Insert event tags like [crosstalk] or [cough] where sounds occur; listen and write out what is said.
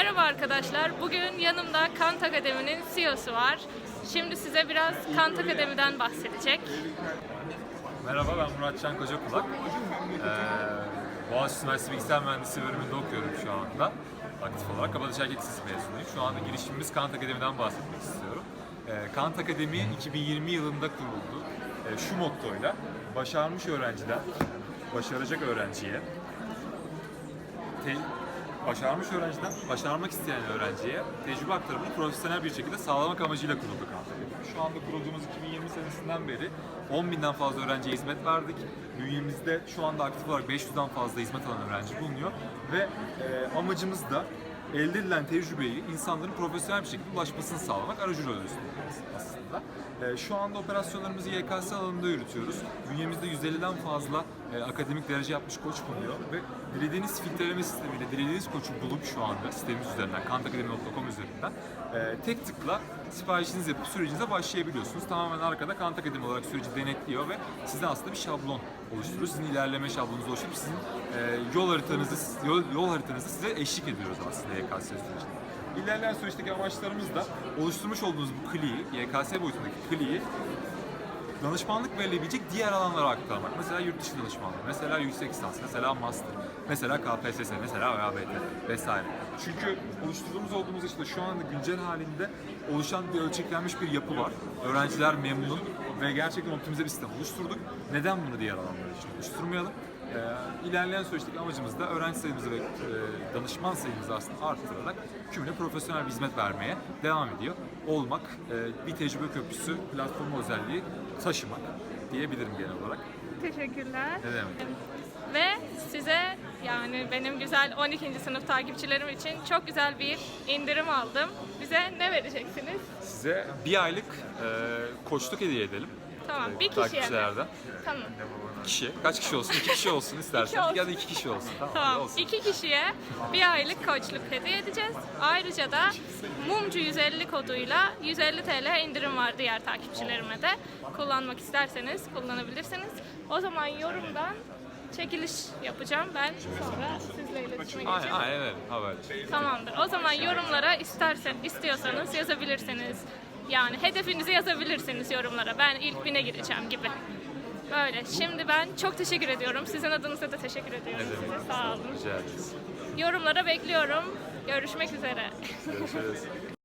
Merhaba arkadaşlar. Bugün yanımda Kant Akademi'nin CEO'su var. Şimdi size biraz Kant Akademi'den bahsedecek. Merhaba ben Murat Can Kocakulak. Ee, Boğaziçi Üniversitesi Bilgisayar Mühendisliği bölümünde okuyorum şu anda. Aktif olarak Kabataş Erkek Lisesi mezunuyum. Şu anda girişimimiz Kant Akademi'den bahsetmek istiyorum. Ee, Kant Akademi 2020 yılında kuruldu. Ee, şu mottoyla başarmış öğrenciden başaracak öğrenciye te- başarmış öğrenciden başarmak isteyen öğrenciye tecrübe aktarımını profesyonel bir şekilde sağlamak amacıyla kuruldu Kant Akademi. Şu anda kurulduğumuz 2020 senesinden beri 10 binden fazla öğrenciye hizmet verdik. Bünyemizde şu anda aktif olarak 500'den fazla hizmet alan öğrenci bulunuyor ve e, amacımız da elde edilen tecrübeyi insanların profesyonel bir şekilde ulaşmasını sağlamak aracı rol aslında. E, şu anda operasyonlarımızı YKS alanında yürütüyoruz. Bünyemizde 150'den fazla e, akademik derece yapmış koç bulunuyor ve dilediğiniz filtreleme sistemiyle dilediğiniz koçu bulup şu anda sistemimiz üzerinden, kantakademi.com üzerinden e, tek tıkla siparişinizi yapıp sürecinize başlayabiliyorsunuz. Tamamen arkada Kant Akademi olarak süreci denetliyor ve size aslında bir şablon oluşturuyor. Sizin ilerleme şablonunuzu oluşturup sizin e, yol haritanızı, yol, yol haritanızı size eşlik ediyoruz aslında YKS sürecinde. İlerleyen süreçteki amaçlarımız da oluşturmuş olduğunuz bu kliği, YKS boyutundaki kliği danışmanlık verilebilecek diğer alanlara aktarmak. Mesela yurt dışı danışmanlığı, mesela yüksek lisans, mesela master, mesela KPSS, mesela ÖABT vesaire. Çünkü oluşturduğumuz olduğumuz işte şu anda güncel halinde oluşan bir ölçeklenmiş bir yapı var. Öğrenciler memnun ve gerçekten optimize bir sistem oluşturduk. Neden bunu diğer alanlar için oluşturmayalım? Ee, ilerleyen süreçteki amacımız da öğrenci sayımızı ve e, danışman sayımızı aslında arttırarak kümüle profesyonel bir hizmet vermeye devam ediyor. Olmak, e, bir tecrübe köprüsü, platform özelliği taşımak diyebilirim genel olarak. Teşekkürler. Ne demek? Ve size yani benim güzel 12. sınıf takipçilerim için çok güzel bir indirim aldım. Bize ne vereceksiniz? Size bir aylık e, koçluk hediye edelim. Tamam, e, bir kişiye mi? takipçilerden. Tamam. Kişi, kaç kişi olsun? İki kişi olsun istersen. Olsun. Ya da iki kişi olsun. Tamam, Tamam. olsun. İki kişiye bir aylık koçluk hediye edeceğiz. Ayrıca da Mumcu 150 koduyla 150 TL indirim var diğer takipçilerime de. Kullanmak isterseniz kullanabilirsiniz. O zaman yorumdan çekiliş yapacağım. Ben sonra sizle iletişime Aynen, geçeceğim. aynen evet. Haber. Tamamdır. O zaman yorumlara istersen istiyorsanız yazabilirsiniz. Yani hedefinizi yazabilirsiniz yorumlara. Ben ilk bine gireceğim gibi. Böyle. Şimdi ben çok teşekkür ediyorum. Sizin adınıza da teşekkür ediyorum. Ne demek? Size sağ olun. Rica ederiz. Yorumlara bekliyorum. Görüşmek üzere. Görüşürüz. [laughs]